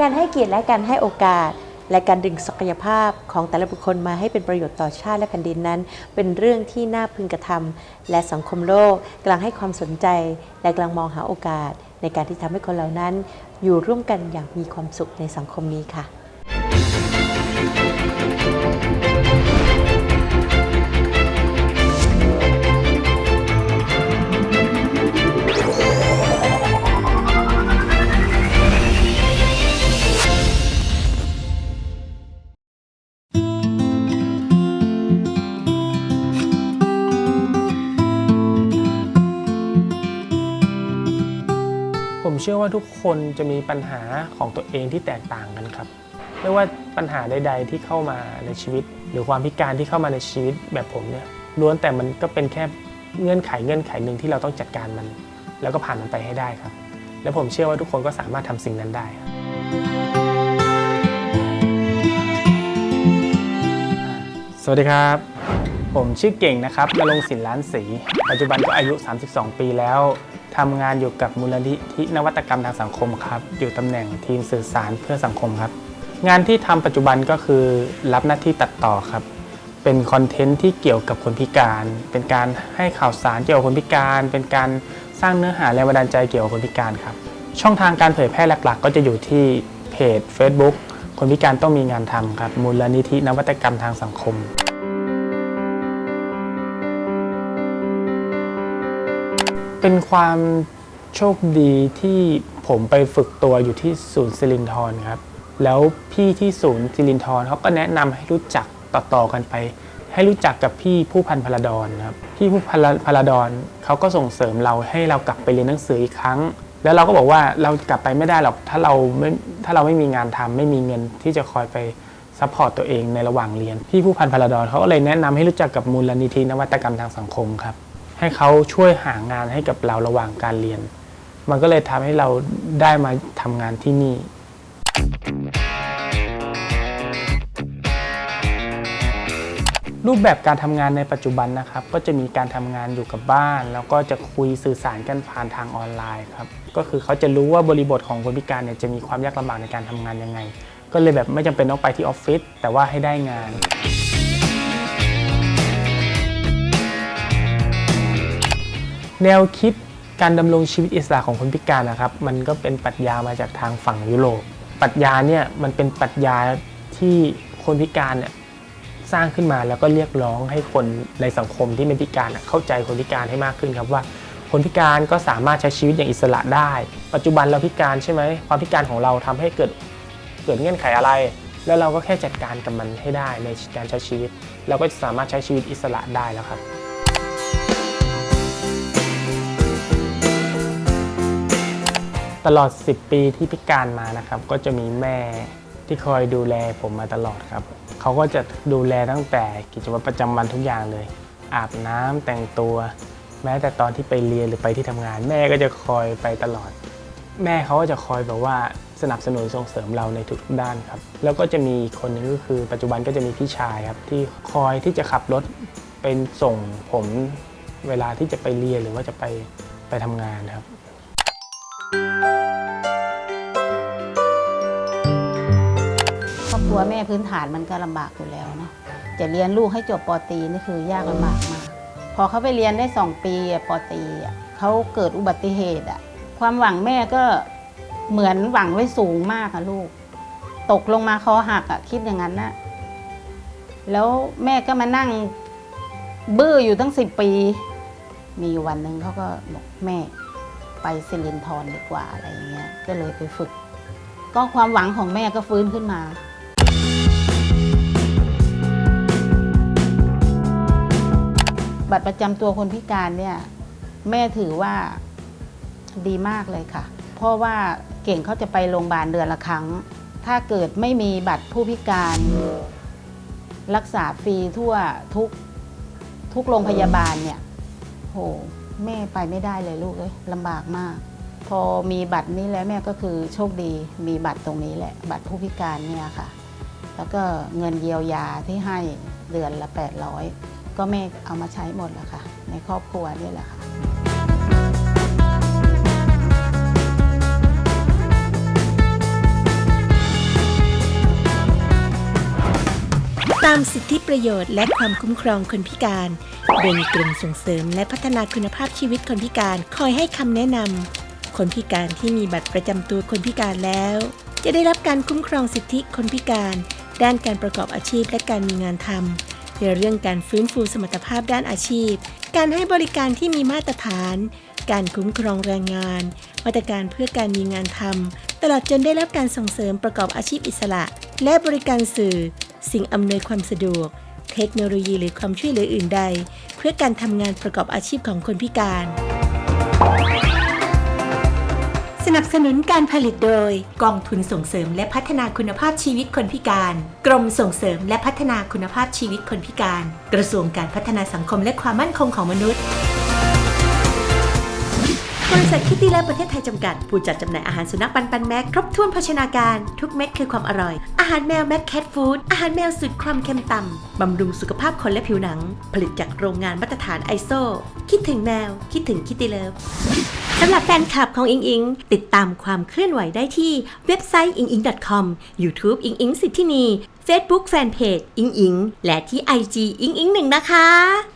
การให้เกียรติและการให้โอกาส และการดึงศักยภาพของแต่ละบุคคลมาให้เป็นประโยชน์ต่อชาติและแผ่นดินนั้น เป็นเรื่องที่น่าพึงกระทำและสังคมโลกกำลังให้ความสนใจ และกำลังมองหาโอกาส ในการที่ทำให้คนเหล่านั้น อยู่ร่วมกันอย่างมีความสุขในสังคมนี้ค่ะ ผมเชื่อว่าทุกคนจะมีปัญหาของตัวเองที่แตกต่างกันครับ ไม่ว่าปัญหาใด ๆ ที่เข้ามาในชีวิต หรือความพิการที่เข้ามาในชีวิตแบบผมเนี่ยล้วนแต่มันก็เป็นแค่เงื่อนไขเงื่อนไขหนึ่งที่เราต้องจัดการมัน แล้วก็ผ่านมันไปให้ได้ครับ และผมเชื่อว่าทุกคนก็สามารถทำสิ่งนั้นได้ครับสวัสดีครับ ผมชื่อเก่งนะครับนรงศิลป์ล้านศรีปัจจุบันก็อายุ 32 ปีแล้ว ทำงานอยู่กับมูลนิธินวัตกรรมทางสังคมครับ อยู่ตำแหน่งทีมสื่อสารเพื่อสังคมครับ งานที่ทำปัจจุบันก็คือรับหน้าที่ตัดต่อครับ เป็นคอนเทนต์ที่เกี่ยวกับคนพิการ เป็นการให้ข่าวสารเกี่ยวกับคนพิการ เป็นการสร้างเนื้อหาแรงบันดาลใจเกี่ยวกับคนพิการครับ ช่องทางการเผยแพร่หลัก ๆ ก็จะอยู่ที่เพจ Facebook คนพิการต้องมีงานทำครับ มูลนิธินวัตกรรมทางสังคม เป็นความโชคดีที่ผมไปฝึกตัวอยู่ที่ศูนย์สิรินทรครับ แล้วพี่ที่ศูนย์สิรินทรเขาก็แนะนำให้รู้จักต่อๆกันไป ให้รู้จักกับพี่ผู้พันพลดอนครับ พี่ผู้พันพลดอนเขาก็ส่งเสริมเราให้เรากลับไปเรียนหนังสืออีกครั้ง แล้วเราก็บอกว่าเรากลับไปไม่ได้หรอกถ้าเราไม่ถ้าเราไม่มีงานทำไม่มีเงินที่จะคอยไปซัพพอร์ตตัวเองในระหว่างเรียน พี่ผู้พันพลดอนเขาก็เลยแนะนำให้รู้จักกับมูลนิธินวัตกรรมทางสังคมครับ ให้เขาช่วยหางานให้กับเราระหว่างการเรียน มันก็เลยทำให้เราได้มาทำงานที่นี่ รูปแบบการทำงานในปัจจุบันนะครับ ก็จะมีการทำงานอยู่กับบ้าน แล้วก็จะคุยสื่อสารกันผ่านทางออนไลน์ครับ ก็คือเขาจะรู้ว่าบริบทของคนพิการเนี่ยจะมีความยากลำบากในการทำงานยังไง ก็เลยแบบไม่จำเป็นต้องไปที่ออฟฟิศแต่ว่าให้ได้งาน แนวคิดการดำรงชีวิตอิสระของคนพิการนะครับ มันก็เป็นปรัชญามาจากทางฝั่งยุโรปปรัชญาเนี่ยมันเป็นปรัชญาที่คนพิการเนี่ยสร้างขึ้นมาแล้วก็เรียกร้องให้คนในสังคมที่ไม่พิการเข้าใจคนพิการให้มากขึ้นครับว่า คนพิการก็สามารถใช้ชีวิตอย่างอิสระได้ ปัจจุบันเราพิการใช่ไหมความพิการของเราทำให้เกิดเกิดเงื่อนไขอะไร แล้วเราก็แค่จัดการกับมันให้ได้ในการใช้ชีวิต เราก็จะสามารถใช้ชีวิตอิสระได้แล้วครับ ตลอด 10 ปีที่พิการมานะครับ ก็จะมีแม่ที่คอยดูแลผมมาตลอดครับ เขาก็จะดูแลตั้งแต่กิจวัตรประจำวันทุกอย่างเลย อาบน้ำแต่งตัว แม้แต่ตอนที่ไปเรียนหรือไปที่ทำงาน แม่ก็จะคอยไปตลอด แม่เขาก็จะคอยแบบว่าสนับสนุนส่งเสริมเราในทุกๆด้านครับ แล้วก็จะมีอีกคนหนึงก็คือปัจจุบันก็จะมีพี่ชายครับ ที่คอยที่จะขับรถเป็นส่งผมเวลาที่จะไปเรียนหรือว่าจะไปไปทำงานครับ ครอบครัวแม่พื้นฐานมันก็ลำบากอยู่แล้วเนาะจะเรียนลูกให้จบปอตีนี่คือยากลำบากมาก พอเขาไปเรียนได้สองปีปอตีเขาเกิดอุบัติเหตุอะความหวังแม่ก็เหมือนหวังไว้สูงมากอะลูก ตกลงมาคอหักอะคิดอย่างนั้นนะแล้วแม่ก็มานั่งบื้ออยู่ตั้งสิบปี มีวันหนึ่งเขาก็บอกแม่ไปสิรินทรดีกว่าอะไรอย่างเงี้ยก็เลยไปฝึก ก็ความหวังของแม่ก็ฟื้นขึ้นมา บัตรประจำตัวคนพิการเนี่ยแม่ถือว่าดีมากเลยค่ะ เพราะว่าเก่งเขาจะไปโรงพยาบาลเดือนละครั้ง ถ้าเกิดไม่มีบัตรผู้พิการ รักษาฟรีทั่วทุกทุกโรงพยาบาลเนี่ยโหแม่ไปไม่ได้เลยลูกเอ้ยลำบากมาก พอมีบัตรนี้แล้วแม่ก็คือโชคดีมีบัตรตรงนี้แหละ บัตรผู้พิการเนี่ยค่ะ แล้วก็เงินเยียวยาที่ให้เดือนละ 800 ก็แม่เอามาใช้หมดแล้วค่ะ ในครอบครัวนี่แหละค่ะตามสิทธิประโยชน์และความคุ้มครองคนพิการ เป็นกลุ่มส่งเสริมและพัฒนาคุณภาพชีวิตคนพิการคอยให้คำแนะนำคนพิการที่มีบัตรประจำตัวคนพิการแล้ว จะได้รับการคุ้มครองสิทธิคนพิการ ด้านการประกอบอาชีพและการมีงานทำ ในเรื่องการฟื้นฟูสมรรถภาพด้านอาชีพ การให้บริการที่มีมาตรฐาน การคุ้มครองแรงงาน มาตรการเพื่อการมีงานทำตลอดจนได้รับการส่งเสริมประกอบอาชีพอิสระ และบริการสื่อ สิ่งอำนวยความสะดวก เทคโนโลยีหรือความช่วยเหลืออื่นใด เพื่อการทำงานประกอบอาชีพของคนพิการ สนับสนุนการผลิตโดย กองทุนส่งเสริมและพัฒนาคุณภาพชีวิตคนพิการ กรมส่งเสริมและพัฒนาคุณภาพชีวิตคนพิการ กระทรวงการพัฒนาสังคมและความมั่นคงของมนุษย์ บริษัทคิตตี้และประเทศไทยจำกัด ผู้จัดจำหน่ายอาหารสุนัขปันปันแม็กครบถ้วนภาชนาการ ทุกเม็ดคือความอร่อย อาหารแมวแม็กแคทฟู้ดอาหารแมวสุดความเค็มต่ำบำรุงสุขภาพคนและผิวหนัง ผลิตจากโรงงานมาตรฐานไอโซคิดถึงแมว คิดถึงคิตตี้เลิฟสำหรับแฟนคลับของอิงอิง ติดตามความเคลื่อนไหวได้ที่เว็บไซต์อิงอิง .com YouTube อิงอิงสิทธินี Facebook Fanpage อิงอิงและที่ IG อิงอิงหนึ่งนะคะ